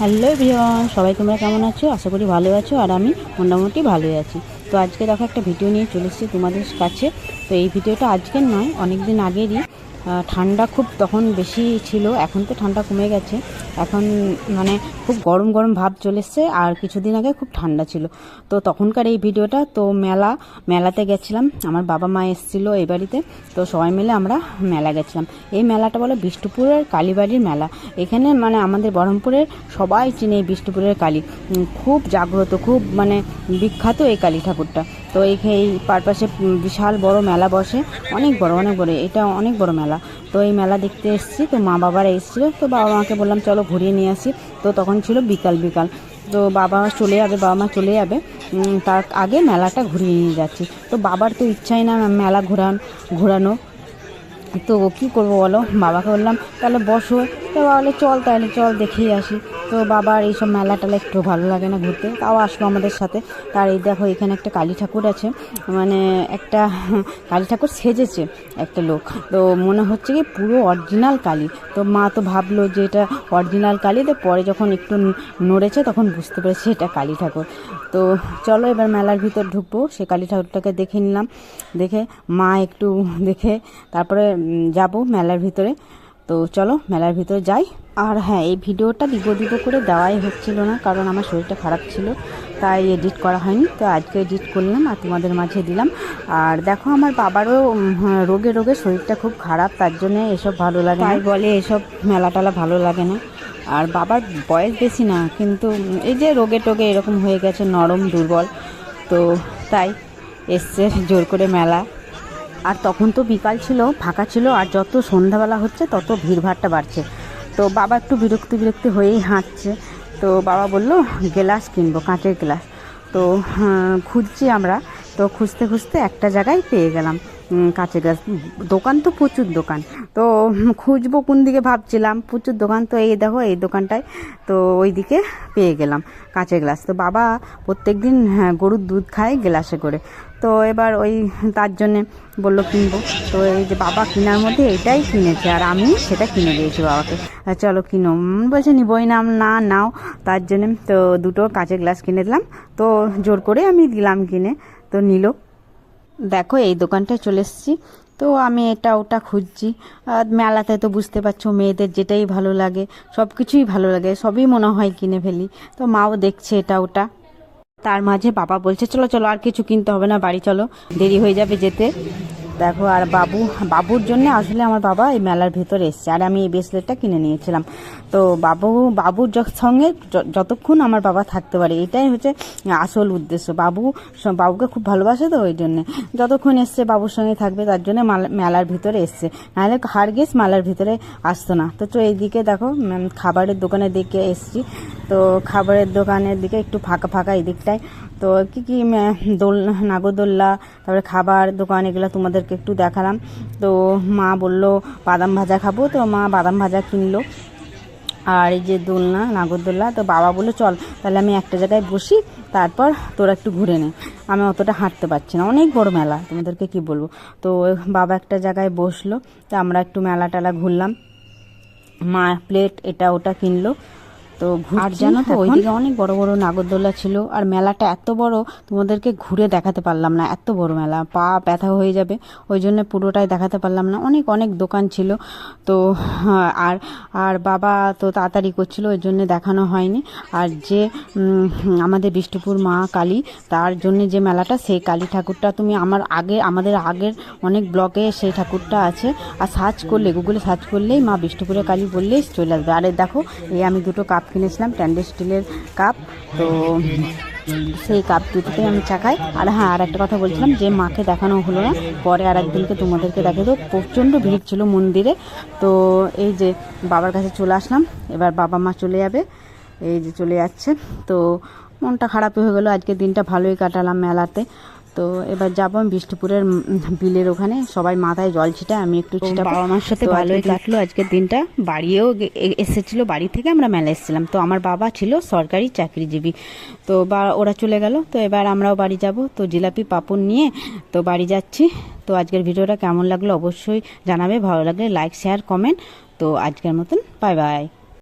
Hello V1 সবাই তোমরা কেমন আছো? আশা করি ভালো আছো আর আমি মোটামুটি ভালোই আছি। তো আজকে দেখো একটা ভিডিও নিয়ে চলে এসেছি তোমাদের কাছে। তো এই ভিডিওটা আজকের নয় অনেক দিন আগেরই। ঠান্ডা খুব তখন বেশি ছিল, এখন তো ঠান্ডা কমে গেছে। এখন মানে খুব গরম গরম ভাব চলে এসছে, আর কিছুদিন আগে খুব ঠান্ডা ছিল। তো তখনকার এই ভিডিওটা, তো মেলা, মেলাতে গেছিলাম। আমার বাবা মা এসেছিল এই বাড়িতে, তো সবাই মিলে আমরা মেলা গেছিলাম। এই মেলাটা বলো বিষ্ণুপুরের কালীবাড়ির মেলা। এখানে মানে আমাদের বহরমপুরের সবাই চিনে এই বিষ্ণুপুরের কালী। খুব জাগ্রত, খুব মানে বিখ্যাত এই কালী ঠাকুরটা। তো এই এই পারপাশে বিশাল বড় মেলা বসে। অনেক বড় অনেক বড়। এটা অনেক বড় মেলা। তো এই মেলা দেখতে এসেছি, তো মা বাবারা এসেছিল, তো বাবা মাকে বললাম, চলো ঘুরিয়ে নিয়ে আসি। তো তখন ছিল বিকাল বিকাল। তো বাবা চলে যাবে, বাবা মা চলে যাবে তার আগে মেলাটা ঘুরিয়ে নিয়ে যাচ্ছি। তো বাবার তো ইচ্ছাই না মেলা ঘোরান, ঘোরানো। তো কি করব বলো? বাবাকে বললাম, তাহলে বসো। তো বাবা চল তাহলে, চল, দেখেই আসি। তো বাবার এইসব মেলা টেলা একটু ভালো লাগে না ঘুরতে। তাও আসলো আমাদের সাথে। তার এই দেখো, এখানে একটা কালী ঠাকুর আছে। মানে একটা কালী ঠাকুর সেজেছে একটা লোক। তো মনে হচ্ছে কি পুরো অরিজিনাল কালী। তো মা তো ভাবলো যে এটা অরিজিনাল কালী, তো পরে যখন একটু নড়েছে তখন বুঝতে পেরেছে এটা কালী ঠাকুর। তো চলো এবার মেলার ভিতর ঢুকবো। সে কালী ঠাকুরটাকে দেখে নিলাম। দেখে মা একটু দেখে তারপরে যাব মেলার ভিতরে। তো চলো মেলার ভিতরে যাই। আর হ্যাঁ এই ভিডিওটা দিব দিব করে দেওয়াই হচ্ছিল না কারণ আমার শরীরটা খারাপ ছিল তাই এডিট করা হয়নি। তো আজকে এডিট করলাম আর তোমাদের মাঝে দিলাম। আর দেখো আমার বাবারও হ্যাঁ, রোগে রোগে শরীরটা খুব খারাপ তার জন্য এসব ভালো লাগে তাই বলে এসব মেলা টেলা ভালো লাগে না। আর বাবার বয়স বেশি না কিন্তু এই যে রোগে টোগে এরকম হয়ে গেছে নরম দুর্বল তো তাই এসছে জোর করে মেলা। আর তখন তো বিকাল ছিল ফাঁকা ছিল আর যত সন্ধ্যাবেলা হচ্ছে তত ভিড়ভাড়টা বাড়ছে। তো বাবা একটু বিরক্তি বিরক্তি হয়েই হাঁটছে। তো বাবা বলল গ্লাস কিনবো কাঁচের গ্লাস। তো হ্যাঁ, খুঁজছি আমরা। তো খুঁজতে খুঁজতে একটা জায়গায় পেয়ে গেলাম। কাঁচের গ্লাস। দোকান তো প্রচুর দোকান। তো খুঁজবো কোন দিকে ভাবছিলাম। প্রচুর দোকান তো এই দেখো এই দোকানটায়। তো ওই দিকে পেয়ে গেলাম কাঁচের গ্লাস। তো বাবা প্রত্যেক দিন হ্যাঁ, গরুর দুধ খায় গ্লাসে করে। তো এবার ওই তার জন্যে বলল কিনবো। তো এই যে বাবা কেনার মধ্যে এটাই কিনেছে আর আমি সেটা কিনে দিয়েছি বাবাকে। চলো কিনো। বলছে নিবই না না নাও। তার জন্যে তো দুটো কাঁচের গ্লাস কিনে দিলাম। তো জোর করে আমি দিলাম কিনে। তো নিল। দেখো, এই দোকানটায় চলে এসেছি। তো আমি এটা, ওটা খুঁজছি। আর মেলাতে তো বুঝতে পারছ, মেয়েদের যেটাই ভালো লাগে সব কিছুই ভালো লাগে, সবই মনে হয় কিনে ফেলি। তো মাও দেখছে এটা, ওটা। তার মাঝে বাবা বলছে, চলো চলো, আর কিছু কিনতে হবে না, বাড়ি চলো, দেরি হয়ে যাবে যেতে। দেখো, আর বাবু, বাবুর জন্য আসলে আমার বাবা এই মেলার ভেতরে এসছে। আর আমি এই ব্রেসলেটটা কিনে নিয়েছিলাম। তো বাবু, বাবুর সঙ্গে যতক্ষণ আমার বাবা থাকতে পারে, এটাই হচ্ছে আসল উদ্দেশ্য। বাবু বাবুকে খুব ভালোবাসে তো ওই জন্যে। যতক্ষণ এসছে বাবুর সঙ্গে থাকবে, তার জন্য মাল- মেলার ভিতরে এসছে। নাহলে হারগেস মেলার ভিতরে আসতো না। তো তো এইদিকে দেখো খাবারের দোকানের দিকে এসছি। তো খাবারের দোকানের দিকে একটু ফাঁকা ফাঁকা এই দিকটায়। তো কী কী দোল, নাগরদোল্লা, তারপরে খাবার দোকান, এগুলো তোমাদেরকে একটু দেখালাম। তো মা বলল, বাদাম ভাজা খাব? তো মা বাদাম ভাজা কিনলো। আর এই যে দোলনা নাগরদোল্লা তো বাবা বলল, চল, তাহলে আমি একটা জায়গায় বসি, তারপর তোরা একটু ঘুরে নে। আমি অতটা হাঁটতে পারছি না। অনেক বড় মেলা, তোমাদেরকে কি বলব? তো বাবা একটা জায়গায় বসল, তো আমরা একটু মেলা টেলা ঘুরলাম। মা প্লেট এটা ওটা কিনলো। তো আর জানো তো ওইদিকে অনেক বড় বড় নাগরদোলা ছিল। আর মেলাটা এত বড় তোমাদেরকে ঘুরে দেখাতে পারলাম না। এত বড় মেলা পা ব্যথা হয়ে যাবে। ওই জন্য পুরোটাই দেখাতে পারলাম না। অনেক অনেক দোকান ছিল। তো আর আর বাবা তো তাড়াতাড়ি করছিল ওই জন্য দেখানো হয়নি। আর যে আমাদের বিষ্ণুপুর মা কালী তার জন্য যে মেলাটা সেই কালী ঠাকুরটা তুমি আমার আগে আমাদের আগের অনেক ব্লগে সেই ঠাকুরটা আছে। আর সার্চ করলে গুগলে সার্চ করলেই মা বিষ্ণুপুরের কালী বললেই চলে আসবে। আরে দেখো এই আমি দুটো কাপ কিনেছিলাম ট্যান্ডে স্টিলের কাপ তো সেই কাপ দুটোতেই আমি চাকাই আর হ্যাঁ আর একটা কথা বলছিলাম যে মাকে দেখানো হলো না, পরে আর একদিনকে তোমাদেরকে দেখে তো প্রচণ্ড ভিড় ছিল মন্দিরে। তো এই যে বাবার কাছে চলে আসলাম, এবার বাবা মা চলে যাবে, এই যে চলে যাচ্ছে। তো মনটা খারাপ হয়ে গেলো আজকে দিনটা ভালোই কাটালাম মেলাতে। তো এবার যাব আমি বিষ্ণুপুরের বিলের ওখানে। সবাই মাথায় জল ছিটায় আমি একটু ছিটা বাবা মার সাথে ভালোই কাটলো আজকের দিনটা। বাড়িও এসেছিল বাড়ি থেকে আমরা মেলা এসেছিলাম। তো আমার বাবা ছিল সরকারি চাকরিজীবী। তো বা ওরা চলে গেল। তো এবার আমরাও বাড়ি যাব। তো জিলাপি পাপড় নিয়ে তো বাড়ি যাচ্ছি। তো আজকের ভিডিওটা কেমন লাগল অবশ্যই জানাবে। ভালো লাগলে লাইক শেয়ার কমেন্ট। তো আজকের মতন বাই বাই।